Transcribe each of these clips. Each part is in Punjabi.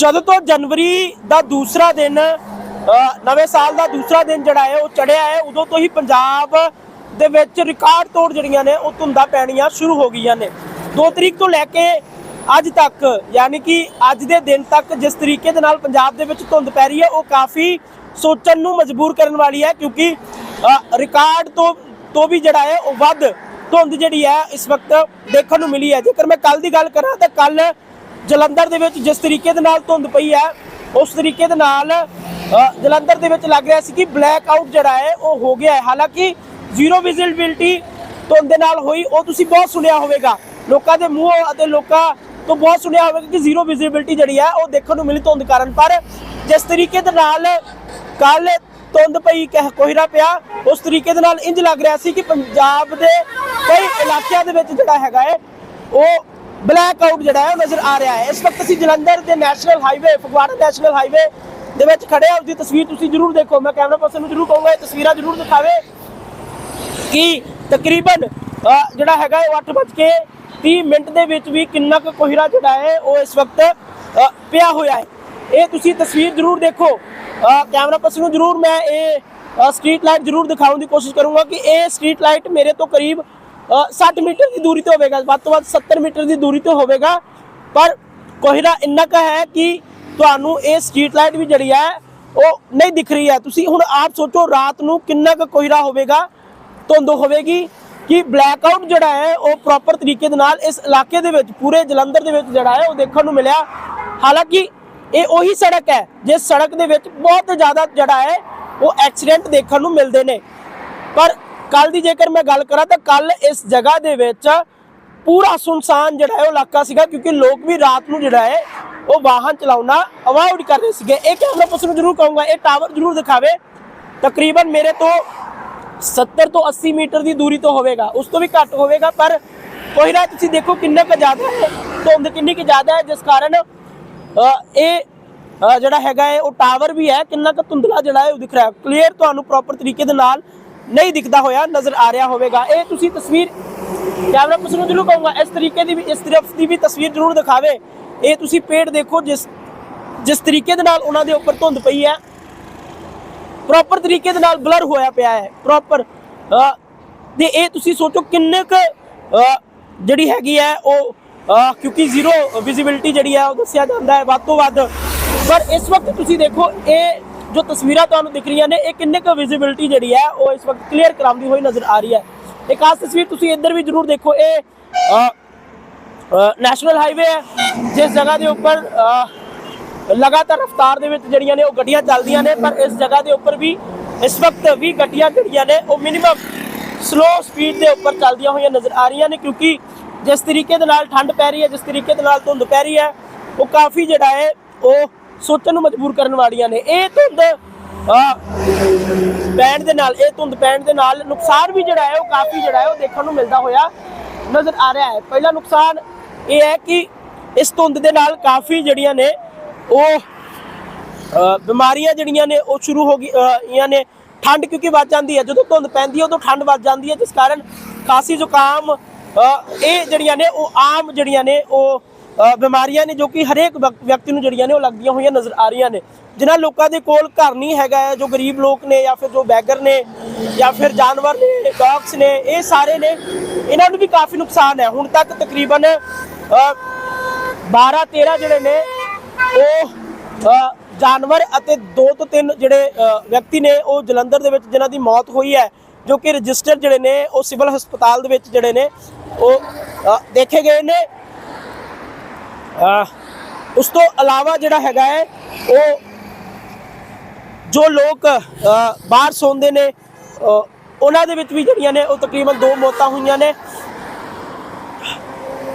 ਜਦੋਂ ਤੋਂ ਜਨਵਰੀ ਦਾ ਦੂਸਰਾ ਦਿਨ ਨਵੇਂ ਸਾਲ ਦਾ ਦੂਸਰਾ ਦਿਨ ਜਿਹੜਾ ਹੈ, ਉਹ ਚੜਿਆ ਹੈ, ਉਦੋਂ ਤੋਂ ਹੀ ਪੰਜਾਬ ਦੇ ਵਿੱਚ ਰਿਕਾਰਡ ਤੋੜ ਜਿਹੜੀਆਂ ਨੇ, ਉਹ ਧੁੰਦਾਂ ਪੈਣੀਆਂ ਸ਼ੁਰੂ ਹੋ ਗਈਆਂ ਨੇ। 2 ਤਰੀਕ ਤੋਂ ਲੈ ਕੇ ਅੱਜ ਤੱਕ, ਯਾਨੀ ਕਿ ਅੱਜ ਦੇ ਦਿਨ ਤੱਕ ਜਿਸ ਤਰੀਕੇ ਦੇ ਨਾਲ ਪੰਜਾਬ ਦੇ ਵਿੱਚ ਧੁੰਦ ਪੈ ਰਹੀ ਹੈ, ਉਹ ਕਾਫੀ ਸੋਚਣ ਨੂੰ ਮਜਬੂਰ ਕਰਨ ਵਾਲੀ ਹੈ, ਕਿਉਂਕਿ ਰਿਕਾਰਡ ਤੋਂ ਤੋਂ ਵੀ ਜਿਹੜਾ ਹੈ, ਉਹ ਵੱਧ ਧੁੰਦ ਜਿਹੜੀ ਹੈ, ਇਸ ਵਕਤ ਦੇਖਣ ਨੂੰ ਮਿਲੀ ਹੈ। ਜੇਕਰ ਮੈਂ ਕੱਲ ਦੀ ਗੱਲ ਕਰਾਂ, ਤਾਂ ਕੱਲ ਜਲੰਧਰ ਦੇ ਵਿੱਚ ਜਿਸ ਤਰੀਕੇ ਦੇ ਨਾਲ ਧੁੰਦ ਪਈ ਹੈ, ਉਸ ਤਰੀਕੇ ਦੇ ਨਾਲ ਜਲੰਧਰ ਦੇ ਵਿੱਚ ਲੱਗ ਰਿਹਾ ਸੀ ਕਿ ਬਲੈਕ ਆਊਟ ਜਿਹੜਾ ਹੈ, ਉਹ ਹੋ ਗਿਆ ਹੈ। ਹਾਲਾਂਕਿ ਜ਼ੀਰੋ ਵਿਜ਼ਿਬਿਲਟੀ ਧੁੰਦ ਦੇ ਨਾਲ ਹੋਈ, ਉਹ ਤੁਸੀਂ ਬਹੁਤ ਸੁਣਿਆ ਹੋਵੇਗਾ। ਲੋਕਾਂ ਦੇ ਮੂੰਹ ਅਤੇ ਲੋਕਾਂ ਤੋਂ ਬਹੁਤ ਸੁਣਿਆ ਹੋਵੇਗਾ ਕਿ ਜ਼ੀਰੋ ਵਿਜ਼ਿਬਿਲਟੀ ਜਿਹੜੀ ਹੈ, ਉਹ ਦੇਖਣ ਨੂੰ ਮਿਲੀ ਧੁੰਦ ਕਾਰਨ। ਪਰ ਜਿਸ ਤਰੀਕੇ ਦੇ ਨਾਲ ਕੱਲ ਧੁੰਦ ਪਈ, ਕਹਿ- ਕੋਹਿਰਾ ਪਿਆ, ਉਸ ਤਰੀਕੇ ਦੇ ਨਾਲ ਇੰਜ ਲੱਗ ਰਿਹਾ ਸੀ ਕਿ ਪੰਜਾਬ ਦੇ ਕਈ ਇਲਾਕਿਆਂ ਦੇ ਵਿੱਚ ਜਿਹੜਾ ਹੈਗਾ ਹੈ, ਉਹ ਬਲੈਕ ਆਊਟ ਜਿਹੜਾ ਹੈ, ਉਹ ਨਜ਼ਰ ਆ ਰਿਹਾ ਹੈ। ਇਸ ਵਕਤ ਅਸੀਂ ਜਲੰਧਰ ਦੇ national highway Phagwara national highway ਦੇ ਵਿੱਚ ਖੜੇ ਹਾਂ। ਉਸ ਦੀ ਤਸਵੀਰ ਤੁਸੀਂ ਜ਼ਰੂਰ ਦੇਖੋ। ਮੈਂ ਕੈਮਰਾ ਪਰਸਨ ਨੂੰ ਜ਼ਰੂਰ ਕਹੂੰਗਾ, ਇਹ ਤਸਵੀਰਾਂ ਜ਼ਰੂਰ ਦਿਖਾਵੇ ਕਿ ਤਕਰੀਬਨ ਜਿਹੜਾ ਹੈਗਾ ਉਹ 8:30 ਮਿੰਟ ਦੇ ਵਿੱਚ ਵੀ ਕਿੰਨਾ ਕੁ ਕੋਹਿਰਾ ਜਿਹੜਾ ਹੈ, ਉਹ ਇਸ ਵਕਤ ਪਿਆ ਹੋਇਆ ਹੈ। ਇਹ ਤੁਸੀਂ ਤਸਵੀਰ ਜ਼ਰੂਰ ਦੇਖੋ। ਕੈਮਰਾ ਪਰਸਨ ਨੂੰ ਜ਼ਰੂਰ ਮੈਂ ਇਹ ਸਟਰੀਟ ਲਾਈਟ ਜ਼ਰੂਰ ਦਿਖਾਉਣ ਦੀ ਕੋਸ਼ਿਸ਼ ਕਰੂੰਗਾ ਕਿ ਇਹ ਸਟਰੀਟ ਲਾਈਟ ਮੇਰੇ ਤੋਂ ਕਰੀਬ 60 ਮੀਟਰ ਦੀ ਦੂਰੀ ਤੇ ਹੋਵੇਗਾ, ਵੱਧ ਤੋਂ ਵੱਧ 70 ਮੀਟਰ ਦੀ ਦੂਰੀ ਤੇ ਹੋਵੇਗਾ। ਪਰ ਕੋਹਿਰਾ ਇੰਨਾ ਕੁ ਹੈ ਕਿ ਤੁਹਾਨੂੰ ਇਹ ਸਟਰੀਟ ਲਾਈਟ ਵੀ ਜਿਹੜੀ ਹੈ, ਉਹ ਨਹੀਂ ਦਿਖ ਰਹੀ ਹੈ। ਤੁਸੀਂ ਹੁਣ ਆਪ ਸੋਚੋ, ਰਾਤ ਨੂੰ ਕਿੰਨਾ ਕੁ ਕੋਹਿਰਾ ਹੋਵੇਗਾ, ਧੁੰਦ ਹੋਵੇਗੀ ਕਿ ਬਲੈਕ ਆਊਟ ਜਿਹੜਾ ਹੈ, ਉਹ ਪ੍ਰੋਪਰ ਤਰੀਕੇ ਦੇ ਨਾਲ ਇਸ ਇਲਾਕੇ ਦੇ ਵਿੱਚ, ਪੂਰੇ ਜਲੰਧਰ ਦੇ ਵਿੱਚ ਜਿਹੜਾ ਹੈ, ਉਹ ਦੇਖਣ ਨੂੰ ਮਿਲਿਆ। ਹਾਲਾਂਕਿ ਇਹ ਉਹੀ ਸੜਕ ਹੈ, ਜਿਸ ਸੜਕ ਦੇ ਵਿੱਚ ਬਹੁਤ ਜ਼ਿਆਦਾ ਜਿਹੜਾ ਹੈ, ਉਹ ਐਕਸੀਡੈਂਟ ਦੇਖਣ ਨੂੰ ਮਿਲਦੇ ਨੇ। ਪਰ ਕੱਲ ਦੀ ਜੇਕਰ ਮੈਂ ਗੱਲ ਕਰਾਂ ਤਾਂ ਕੱਲ ਇਸ ਜਗ੍ਹਾ ਦੇ ਵਿੱਚ ਪੂਰਾ ਸੁਨਸਾਨ ਜਿਹੜਾ ਹੈ ਉਹ ਇਲਾਕਾ ਸੀਗਾ, ਕਿਉਂਕਿ ਲੋਕ ਵੀ ਰਾਤ ਨੂੰ ਜਿਹੜਾ ਹੈ ਉਹ ਵਾਹਨ ਚਲਾਉਣਾ ਅਵਾਇਡ ਕਰ ਸੀਗੇ। ਇਹ ਕੈਮਰਾ ਪਰਸਨ ਨੂੰ ਜ਼ਰੂਰ ਕਹੂੰਗਾ, ਇਹ ਟਾਵਰ ਜ਼ਰੂਰ ਦਿਖਾਵੇ। ਤਕਰੀਬਨ ਮੇਰੇ ਤੋਂ 70 ਤੋਂ 80 ਮੀਟਰ ਦੀ ਦੂਰੀ ਤੋਂ ਹੋਵੇਗਾ, ਉਸ ਤੋਂ ਵੀ ਘੱਟ ਹੋਵੇਗਾ, ਪਰ ਕੋਹਿਰਾ ਤੁਸੀਂ ਦੇਖੋ ਕਿੰਨਾ ਕੁ ਜ਼ਿਆਦਾ ਹੈ, ਧੁੰਦ ਕਿੰਨੀ ਕੁ ਜ਼ਿਆਦਾ ਹੈ, ਜਿਸ ਕਾਰਨ ਇਹ ਜਿਹੜਾ ਹੈਗਾ ਹੈ, ਉਹ ਟਾਵਰ ਵੀ ਹੈ, ਕਿੰਨਾ ਕੁ ਧੁੰਦਲਾ ਜਿਹੜਾ ਹੈ ਉਹ ਦਿਖ ਰਿਹਾ। ਹੈ ਕਲੀਅਰ ਤੁਹਾਨੂੰ ਪ੍ਰੋਪਰ ਤਰੀਕੇ ਦੇ ਨਾਲ ਨਹੀਂ ਦਿਖਦਾ ਹੋਇਆ, ਨਜ਼ਰ ਆ ਰਿਹਾ ਹੋਵੇਗਾ। ਇਹ ਤੁਸੀਂ ਤਸਵੀਰ, ਕੈਮਰਾ ਪਰਸਨ ਨੂੰ ਜ਼ਰੂਰ ਕਹੂੰਗਾ, ਇਸ ਤਰੀਕੇ ਦੀ ਵੀ, ਇਸ ਤਰਫ ਦੀ ਵੀ ਤਸਵੀਰ ਜ਼ਰੂਰ ਦਿਖਾਵੇ। ਇਹ ਤੁਸੀਂ ਪੇੜ ਦੇਖੋ, ਜਿਸ ਜਿਸ ਤਰੀਕੇ ਦੇ ਨਾਲ ਉਹਨਾਂ ਦੇ ਉੱਪਰ ਧੁੰਦ ਪਈ ਹੈ। ਪ੍ਰੋਪਰ ਤਰੀਕੇ ਦੇ ਨਾਲ ਬਲਰ ਹੋਇਆ ਪਿਆ ਹੈ ਪ੍ਰੋਪਰ ਤੇ ਇਹ ਤੁਸੀਂ ਸੋਚੋ ਕਿੰਨੇ ਕੁ ਜਿਹੜੀ ਹੈਗੀ ਹੈ, ਉਹ ਕਿਉਂਕਿ ਜ਼ੀਰੋ ਵਿਜ਼ਿਬਿਲਟੀ ਜਿਹੜੀ ਹੈ, ਉਹ ਦੱਸਿਆ ਜਾਂਦਾ ਹੈ ਵੱਧ ਤੋਂ ਵੱਧ। ਪਰ ਇਸ ਵਕਤ ਤੁਸੀਂ ਦੇਖੋ, ਇਹ ਜੋ ਤਸਵੀਰਾਂ ਤੁਹਾਨੂੰ ਦਿਖ ਰਹੀਆਂ ਨੇ, ਇਹ ਕਿੰਨੇ ਕੁ ਵਿਜ਼ਿਬਿਲਟੀ ਜਿਹੜੀ ਹੈ, ਉਹ ਇਸ ਵਕਤ ਕਲੀਅਰ ਕਰਾਉਂਦੀ ਹੋਈ ਨਜ਼ਰ ਆ ਰਹੀ ਹੈ। ਇੱਕ ਖਾਸ ਤਸਵੀਰ ਤੁਸੀਂ ਇੱਧਰ ਵੀ ਜ਼ਰੂਰ ਦੇਖੋ, ਇਹ ਨੈਸ਼ਨਲ ਹਾਈਵੇ ਹੈ, ਜਿਸ ਜਗ੍ਹਾ ਦੇ ਉੱਪਰ ਲਗਾਤਾਰ ਰਫ਼ਤਾਰ ਦੇ ਵਿੱਚ ਜਿਹੜੀਆਂ ਨੇ ਉਹ ਗੱਡੀਆਂ ਚੱਲਦੀਆਂ ਨੇ, ਪਰ ਇਸ ਜਗ੍ਹਾ ਦੇ ਉੱਪਰ ਵੀ, ਇਸ ਵਕਤ ਵੀ ਗੱਡੀਆਂ ਜਿਹੜੀਆਂ ਨੇ, ਉਹ ਮਿਨੀਮਮ ਸਲੋ ਸਪੀਡ ਦੇ ਉੱਪਰ ਚੱਲਦੀਆਂ ਹੋਈਆਂ ਨਜ਼ਰ ਆ ਰਹੀਆਂ ਨੇ, ਕਿਉਂਕਿ ਜਿਸ ਤਰੀਕੇ ਦੇ ਨਾਲ ਠੰਡ ਪੈ ਰਹੀ ਹੈ, ਜਿਸ ਤਰੀਕੇ ਦੇ ਨਾਲ ਧੁੰਦ ਪੈ ਰਹੀ ਹੈ, ਉਹ ਕਾਫੀ ਜਿਹੜਾ ਹੈ, ਉਹ ਸੋਚਣ ਨੂੰ ਮਜਬੂਰ ਕਰਨ ਵਾਲੀਆਂ ਨੇ। ਇਹ ਧੁੰਦ ਪੈਣ ਦੇ ਨਾਲ, ਇਹ ਧੁੰਦ ਪੈਣ ਦੇ ਨਾਲ ਨੁਕਸਾਨ ਵੀ ਜਿਹੜਾ ਹੈ, ਉਹ ਕਾਫੀ ਜਿਹੜਾ ਹੈ, ਉਹ ਦੇਖਣ ਨੂੰ ਮਿਲਦਾ ਹੋਇਆ ਨਜ਼ਰ ਆ ਰਿਹਾ ਹੈ। ਪਹਿਲਾ ਨੁਕਸਾਨ ਇਹ ਹੈ ਕਿ ਇਸ ਧੁੰਦ ਦੇ ਨਾਲ ਕਾਫੀ ਜਿਹੜੀਆਂ ਨੇ, ਉਹ ਬਿਮਾਰੀਆਂ ਜਿਹੜੀਆਂ ਨੇ, ਉਹ ਸ਼ੁਰੂ ਹੋ ਗਈਆਂ ਨੇ ਠੰਡ ਕਿਉਂਕਿ ਵੱਧ ਜਾਂਦੀ ਹੈ। ਜਦੋਂ ਧੁੰਦ ਪੈਂਦੀ ਹੈ, ਉਦੋਂ ਠੰਡ ਵੱਧ ਜਾਂਦੀ ਹੈ। ਜਿਸ ਕਾਰਨ ਖਾਸੀ ਜ਼ੁਕਾਮ ਇਹ ਜਿਹੜੀਆਂ ਨੇ, ਉਹ ਆਮ ਜਿਹੜੀਆਂ ਨੇ, ਉਹ ਬਿਮਾਰੀਆਂ ਨੇ ਜੋ ਕਿ ਹਰੇਕ ਵਿਅਕਤੀ ਨੂੰ ਜਿਹੜੀਆਂ ਨੇ ਉਹ ਲੱਗਦੀਆਂ ਹੋਈਆਂ ਨਜ਼ਰ ਆ ਰਹੀਆਂ ਨੇ। ਜਿਨ੍ਹਾਂ ਲੋਕਾਂ ਦੇ ਕੋਲ ਘਰ ਨਹੀਂ ਹੈਗਾ ਹੈ ਜੋ ਗਰੀਬ ਲੋਕ ਨੇ ਜਾਂ ਫਿਰ ਜੋ ਬੈਗਰ ਨੇ ਜਾਂ ਫਿਰ ਜਾਨਵਰ ਨੇ ਡੌਗਸ ਨੇ ਇਹ ਸਾਰੇ ਨੇ ਇਹਨਾਂ ਨੂੰ ਵੀ ਕਾਫੀ ਨੁਕਸਾਨ ਹੈ। ਹੁਣ ਤੱਕ ਤਕਰੀਬਨ ਅ, 12 13 ਜਿਹੜੇ ਨੇ ਉਹ ਜਾਨਵਰ ਅਤੇ ਦੋ ਤੋਂ ਤਿੰਨ ਜਿਹੜੇ ਵਿਅਕਤੀ ਨੇ ਉਹ ਜਲੰਧਰ ਦੇ ਵਿੱਚ ਜਿਨ੍ਹਾਂ ਦੀ ਮੌਤ ਹੋਈ ਹੈ ਜੋ ਕਿ ਰਜਿਸਟਰ ਜਿਹੜੇ ਨੇ ਉਹ ਸਿਵਲ ਹਸਪਤਾਲ ਦੇ ਵਿੱਚ ਜਿਹੜੇ ਨੇ ਉਹ ਦੇਖੇ ਗਏ ਨੇ। ਉਸ ਤੋਂ ਇਲਾਵਾ ਜਿਹੜਾ ਹੈਗਾ ਹੈ, ਉਹ ਜੋ ਲੋਕ ਬਾਹਰ ਸੌਂਦੇ ਨੇ ਉਹਨਾਂ ਦੇ ਵਿੱਚ ਵੀ ਜਿਹੜੀਆਂ ਨੇ, ਉਹ ਤਕਰੀਬਨ ਦੋ ਮੌਤਾਂ ਹੋਈਆਂ ਨੇ।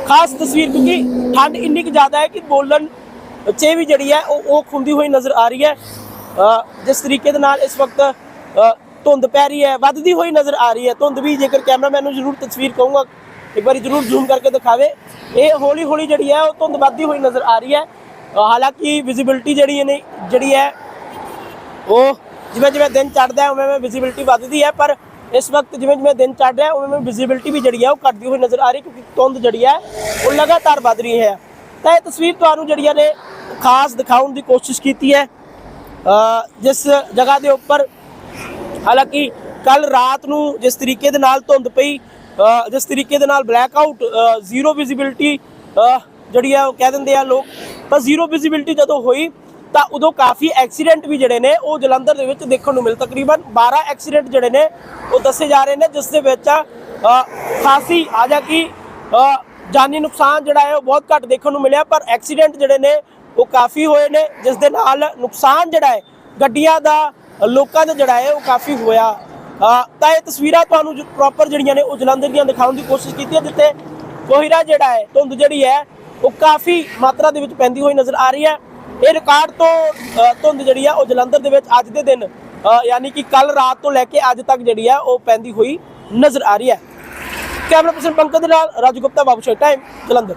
ਖਾਸ ਤਸਵੀਰ ਕਿਉਂਕਿ ਠੰਡ ਇੰਨੀ ਕੁ ਜ਼ਿਆਦਾ ਹੈ ਕਿ ਬੋਲਣ 'ਚ ਵੀ ਜਿਹੜੀ ਹੈ, ਉਹ ਉਹ ਖੁੰਦੀ ਹੋਈ ਨਜ਼ਰ ਆ ਰਹੀ ਹੈ। ਜਿਸ ਤਰੀਕੇ ਦੇ ਨਾਲ ਇਸ ਵਕਤ ਧੁੰਦ ਪੈ ਰਹੀ ਹੈ, ਵੱਧਦੀ ਹੋਈ ਨਜ਼ਰ ਆ ਰਹੀ ਹੈ। ਧੁੰਦ ਵੀ ਜੇਕਰ ਕੈਮਰਾਮੈਨ ਨੂੰ ਜ਼ਰੂਰ ਤਸਵੀਰ ਕਹੂੰਗਾ ਇੱਕ ਵਾਰੀ ਜ਼ਰੂਰ ਜ਼ੂਮ ਕਰਕੇ ਦਿਖਾਵੇ। ਇਹ ਹੌਲੀ ਹੌਲੀ ਜਿਹੜੀ ਹੈ, ਉਹ ਧੁੰਦ ਵੱਧਦੀ ਹੋਈ ਨਜ਼ਰ ਆ ਰਹੀ ਹੈ। ਹਾਲਾਂਕਿ ਵਿਜ਼ਿਬਿਲਟੀ ਜਿਹੜੀ ਹੈ ਜਿਹੜੀ ਹੈ, ਉਹ ਜਿਵੇਂ ਜਿਵੇਂ ਦਿਨ ਚੜ੍ਹਦਾ ਉਵੇਂ ਉਵੇਂ ਵਿਜ਼ਿਬਿਲਟੀ ਵੱਧਦੀ ਹੈ, ਪਰ ਇਸ ਵਕਤ ਜਿਵੇਂ ਜਿਵੇਂ ਦਿਨ ਚੜ੍ਹ ਰਿਹਾ ਉਵੇਂ ਉਵੇਂ ਵਿਜ਼ਿਬਿਲਟੀ ਵੀ ਜਿਹੜੀ ਹੈ, ਉਹ ਘਟਦੀ ਹੋਈ ਨਜ਼ਰ ਆ ਰਹੀ ਕਿਉਂਕਿ ਧੁੰਦ ਜਿਹੜੀ ਹੈ, ਉਹ ਲਗਾਤਾਰ ਵੱਧ ਰਹੀ ਹੈ। ਤਾਂ ਇਹ ਤਸਵੀਰ ਤੁਹਾਨੂੰ ਜਿਹੜੀਆਂ ਨੇ ਖਾਸ ਦਿਖਾਉਣ ਦੀ ਕੋਸ਼ਿਸ਼ ਕੀਤੀ ਹੈ। ਜਿਸ ਜਗ੍ਹਾ ਦੇ ਉੱਪਰ ਹਾਲਾਂਕਿ ਕੱਲ ਰਾਤ ਨੂੰ ਜਿਸ ਤਰੀਕੇ ਦੇ ਨਾਲ ਧੁੰਦ ਪਈ ਜਿਸ ਤਰੀਕੇ ਦੇ ਨਾਲ ਬਲੈਕ ਆਊਟ ਜ਼ੀਰੋ ਵਿਜ਼ਿਬਿਲਟੀ ਜਿਹੜੀ ਆ ਉਹ ਕਹਿ ਦਿੰਦੇ ਆ ਲੋਕ। ਪਰ ਜ਼ੀਰੋ ਵਿਜ਼ਿਬਿਲਟੀ ਜਦੋਂ ਹੋਈ, ਤਾਂ ਉਦੋਂ ਕਾਫੀ ਐਕਸੀਡੈਂਟ ਵੀ ਜਿਹੜੇ ਨੇ ਉਹ ਜਲੰਧਰ ਦੇ ਵਿੱਚ ਦੇਖਣ ਨੂੰ ਮਿਲ। ਤਕਰੀਬਨ 12 ਐਕਸੀਡੈਂਟ ਜਿਹੜੇ ਨੇ ਉਹ ਦੱਸੇ ਜਾ ਰਹੇ ਨੇ, ਜਿਸ ਦੇ ਵਿੱਚ ਖਾਸੀ ਆ ਹਾਲਾਂਕਿ ਕਿ ਜਾਨੀ ਨੁਕਸਾਨ ਜਿਹੜਾ ਹੈ ਉਹ ਬਹੁਤ ਘੱਟ ਦੇਖਣ ਨੂੰ ਮਿਲਿਆ, ਪਰ ਐਕਸੀਡੈਂਟ ਜਿਹੜੇ ਨੇ ਉਹ ਕਾਫੀ ਹੋਏ ਨੇ, ਜਿਸ ਦੇ ਨਾਲ ਨੁਕਸਾਨ ਜਿਹੜਾ ਹੈ, ਗੱਡੀਆਂ ਦਾ, ਲੋਕਾਂ ਦਾ ਜਿਹੜਾ ਹੈ ਉਹ ਕਾਫੀ ਹੋਇਆ। ਤਾਂ ਇਹ ਤਸਵੀਰਾਂ ਤੁਹਾਨੂੰ ਪ੍ਰੋਪਰ ਜਿਹੜੀਆਂ ਨੇ ਉਹ ਜਲੰਧਰ ਦੀਆਂ ਦਿਖਾਉਣ ਦੀ ਕੋਸ਼ਿਸ਼ ਕੀਤੀ ਹੈ, ਜਿੱਥੇ ਕੋਹਿਰਾ ਜਿਹੜਾ ਹੈ, ਧੁੰਦ ਜਿਹੜੀ ਹੈ, ਉਹ ਕਾਫੀ ਮਾਤਰਾ ਦੇ ਵਿੱਚ ਪੈਂਦੀ ਹੋਈ ਨਜ਼ਰ ਆ ਰਹੀ ਹੈ। ਇਹ ਰਿਕਾਰਡ ਤੋਂ ਧੁੰਦ ਜਿਹੜੀ ਹੈ, ਉਹ ਜਲੰਧਰ ਦੇ ਵਿੱਚ ਅੱਜ ਦੇ ਦਿਨ ਯਾਨੀ ਕਿ ਕੱਲ ਰਾਤ ਤੋਂ ਲੈ ਕੇ ਅੱਜ ਤੱਕ ਜਿਹੜੀ ਹੈ, ਉਹ ਪੈਂਦੀ ਹੋਈ ਨਜ਼ਰ ਆ ਰਹੀ ਹੈ। ਕੈਮਰਾ ਪਰਸਨ ਪੰਕਜ ਦੇ ਨਾਲ ਰਾਜੂ ਗੁਪਤਾ, ਬਾਬੂ ਸ਼ੇਰ ਟਾਈਮ ਜਲੰਧਰ।